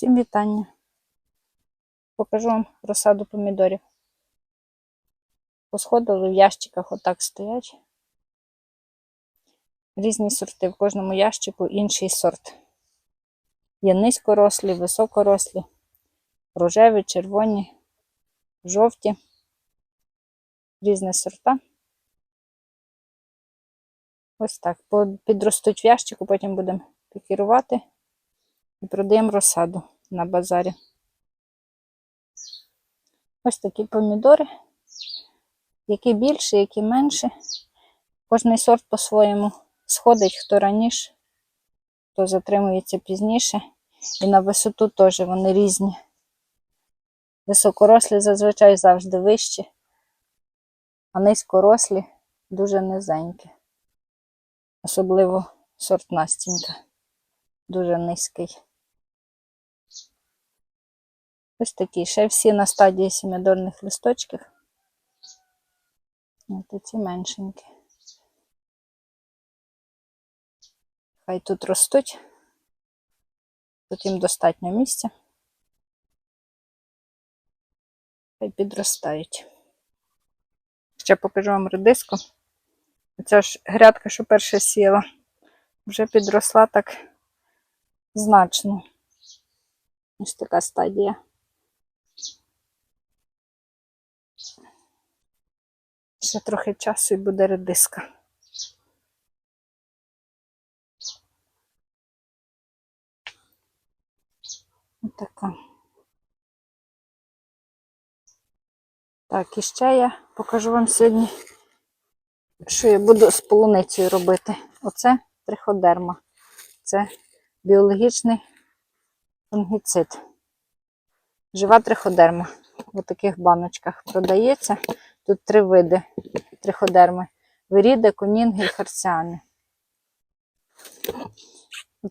Всім вітання. Покажу вам розсаду помідорів. Посходили в ящиках, отак стоять. Різні сорти. В кожному ящику інший сорт. Є низькорослі, високорослі, рожеві, червоні, жовті. Різні сорта. Ось так. Підростуть в ящику, потім будемо пікірувати і продаємо розсаду на базарі. Ось такі помідори. Які більше, які менше. Кожний сорт по-своєму сходить, хто раніше, хто затримується пізніше. І на висоту теж вони різні. Високорослі зазвичай завжди вищі, а низькорослі дуже низенькі. Особливо сорт Настінька. Дуже низький. Ось такі. Ще всі на стадії сімидольних листочків. Ось ці меншенькі. Хай тут ростуть. Тут їм достатньо місця. Хай підростають. Ще покажу вам редиску. Оця ж грядка, що перша сіла, вже підросла так значно. Ось така стадія. Ще трохи часу і буде редиска. Отака. Так, і ще я покажу вам сьогодні, що я буду з полуницею робити. Оце триходерма. Це біологічний фунгіцид. Жива триходерма. В таких баночках продається. Тут три види триходерми: виріди, конінги і харціани.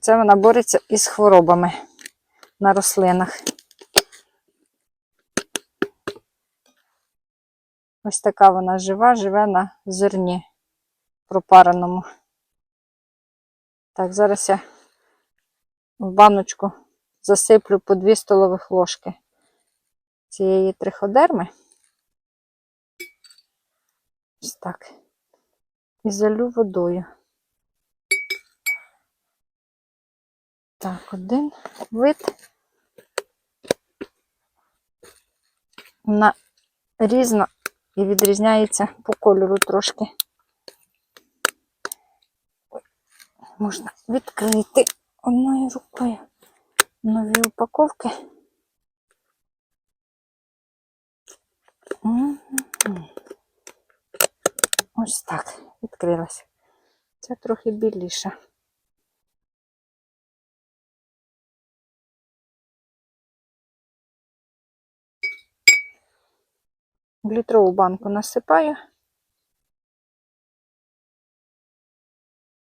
Це вона бореться із хворобами на рослинах. Ось така вона жива, живе на зерні пропареному. Так, зараз я в баночку засиплю по 2 столових ложки цієї триходерми. Ось так. І залю водою. Так, один вид. Вона різна і відрізняється по кольору трошки. Можна відкрити одною рукою нові упаковки. Мгм. Так, відкрилась. Це трохи біліше. В літрову банку насипаю.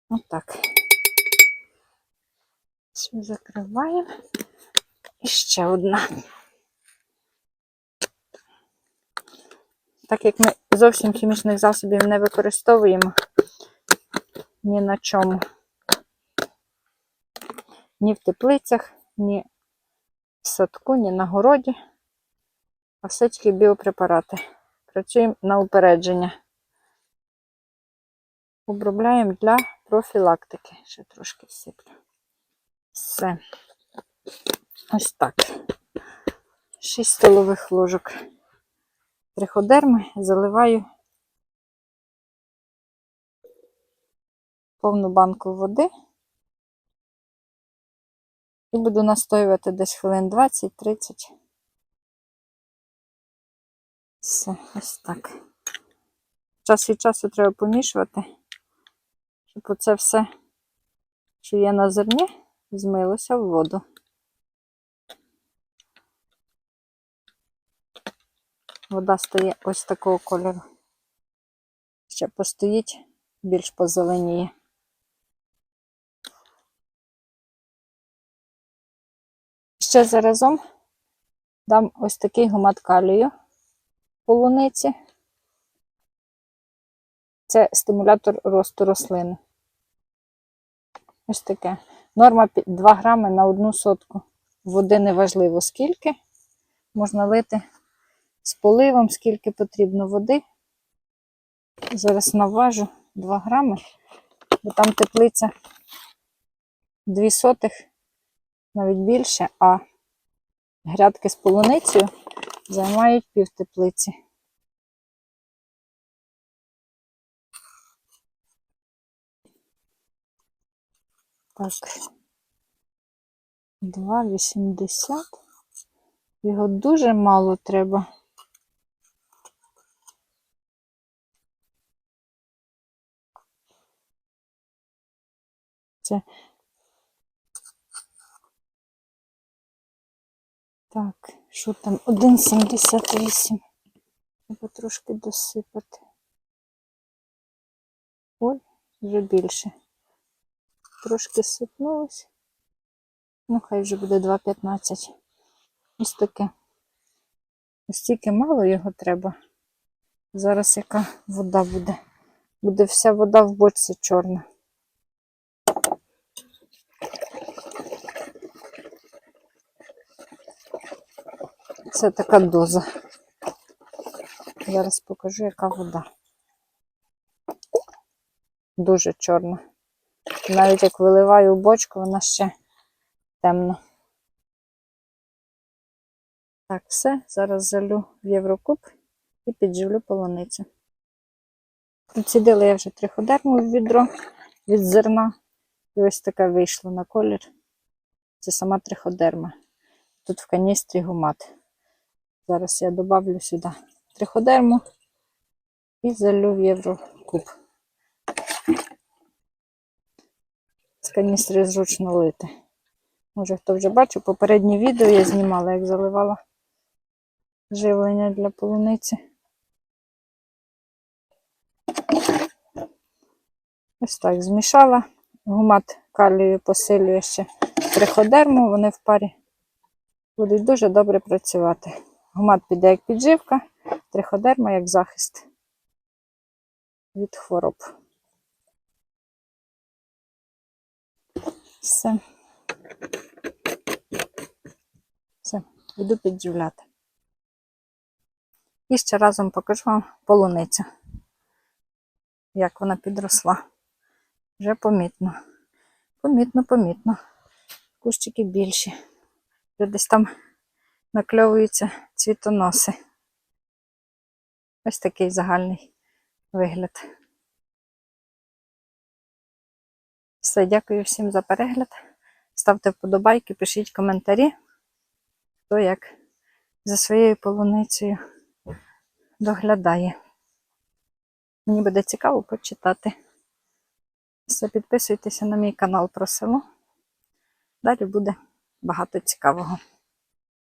Отак. Все закриваємо. І ще одна. Так як ми зовсім хімічних засобів не використовуємо ні на чому. Ні в теплицях, ні в садку, ні на городі. А все тільки біопрепарати. Працюємо на упередження. Обробляємо для профілактики. Ще трошки всиплю. Все. Ось так. 6 столових ложок триходерми заливаю повну банку води і буду настоювати десь хвилин 20-30. Все, ось так. Час від часу треба помішувати, щоб оце все, що є на зерні, змилося в воду. Вода стає ось такого кольору. Ще постоїть, більш позеленіє. Ще заразом дам ось такий гумат калію полуниці. Це стимулятор росту рослини. Ось таке. Норма 2 грами на одну сотку Води неважливо скільки. Можна лити з поливом, скільки потрібно води. Зараз наважу 2 грами, бо там теплиця 2 сотих, навіть більше, а грядки з полуницею займають пів теплиці. Так, 2,80. Його дуже мало треба. Це так, що там? 1,78. Треба трошки досипати. Ой, вже більше. Трошки сипнулось. Ну, хай вже буде 2,15. Ось таке. Ось стільки мало його треба. Зараз яка вода буде. Буде вся вода в бочці чорна. Це така доза. Зараз покажу, яка вода. Дуже чорна. Навіть як виливаю в бочку, вона ще темна. Так, все. Зараз залю в Єврокуб і підживлю полуницю. Процідила я вже триходерму в відро від зерна. І ось таке вийшло на колір. Це сама триходерма. Тут в каністрі гумат. Зараз я додавлю сюди триходерму і залю в Єврокуб. З каністри зручно лити. Може, хто вже бачив, попереднє відео я знімала, як заливала живлення для полуниці. Ось так змішала. Гумат калію посилює ще триходерму, вони в парі будуть дуже добре працювати. Гумат піде як підживка, триходерма як захист від хвороб. Все. Все, йду підживляти. І ще разом покажу вам полуницю, як вона підросла. Вже помітно. Помітно, помітно. Кущики більші. Вже десь там накльовуються цвітоноси. Ось такий загальний вигляд. Все, дякую всім за перегляд. Ставте вподобайки, пишіть коментарі, хто як за своєю полуницею доглядає. Мені буде цікаво почитати. Все, підписуйтеся на мій канал про село. Далі буде багато цікавого.